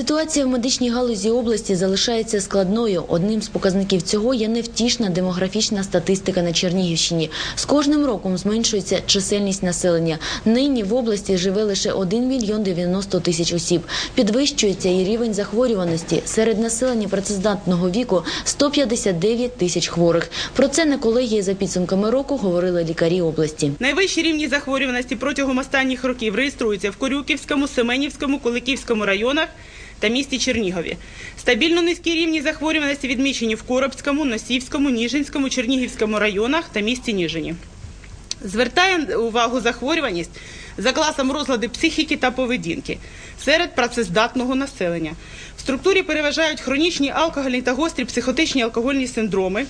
Ситуація в медичній галузі області залишається складною. Одним з показників цього є невтішна демографічна статистика на Чернігівщині. З кожним роком зменшується чисельність населення. Нині в області живе лише 1 мільйон 90 тисяч осіб. Підвищується і рівень захворюваності. Серед населення працездатного віку 159 тисяч хворих. Про це на колегії за підсумками року говорили лікарі області. Найвищі рівні захворюваності протягом останніх років реєструються в Корюківському, Семенівському, Куликівському районах та місті Чернігові. Стабільно низькі рівні захворюваності відмічені в Коробському, Носівському, Ніжинському, Чернігівському районах та місті Ніжині. Звертає увагу захворюваність за класом розлади психіки та поведінки серед працездатного населення. В структурі переважають хронічні алкогольні та гострі психотичні алкогольні синдроми,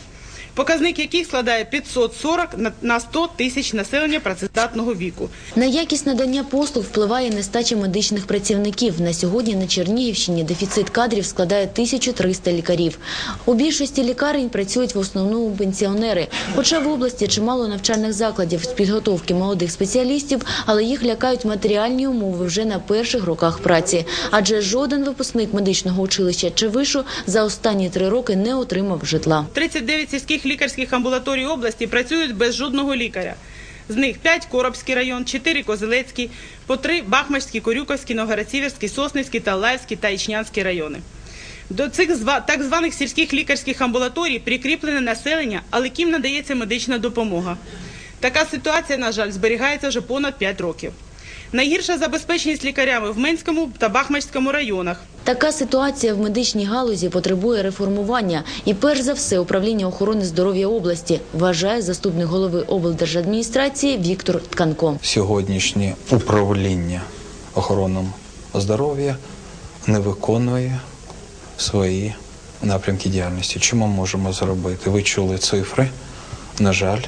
показник яких складає 540 на- на 100 тисяч населення працездатного віку. На якість надання послуг впливає нестача медичних працівників. На сьогодні на Чернігівщині дефіцит кадрів складає 1300 лікарів. У більшості лікарень працюють в основному пенсіонери. Хоча в області чимало навчальних закладів з підготовки молодих спеціалістів, але їх лякають матеріальні умови вже на перших роках праці. Адже жоден випускник медичного училища чи вишу за останні три роки не отримав житла. 39 сільських лікарських амбулаторій області працюють без жодного лікаря. З них 5 – Коробський район, 4 – Козелецький, по 3 – Бахмачський, Корюковський, Новгород-Сіверський, Соснівський, Талаївський та Ічнянський райони. До цих так званих сільських лікарських амбулаторій прикріплене населення, але яким надається медична допомога. Така ситуація, на жаль, зберігається вже понад 5 років. Найгірша забезпеченість лікарями в Менському та Бахмачському районах. Така ситуація в медичній галузі потребує реформування. І перш за все управління охорони здоров'я області вважає заступник голови облдержадміністрації Віктор Тканко. сьогоднішнє управління охороном здоров'я не виконує свої напрямки діяльності. Що ми можемо зробити? Ви чули цифри. На жаль,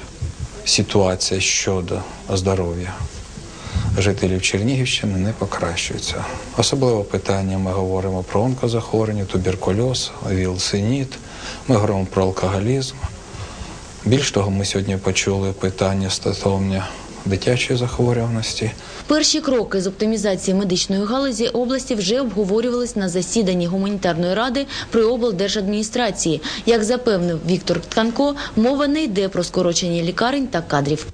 ситуація щодо здоров'я жителів Чернігівщини не покращується. Особливо питання ми говоримо про онкозахворювання, туберкульоз, віл-синіт, ми говоримо про алкоголізм. Більш того, ми сьогодні почули питання стосовно дитячої захворюваності. Перші кроки з оптимізації медичної галузі області вже обговорювались на засіданні гуманітарної ради при облдержадміністрації. Як запевнив Віктор Тканко, мова не йде про скорочення лікарень та кадрів.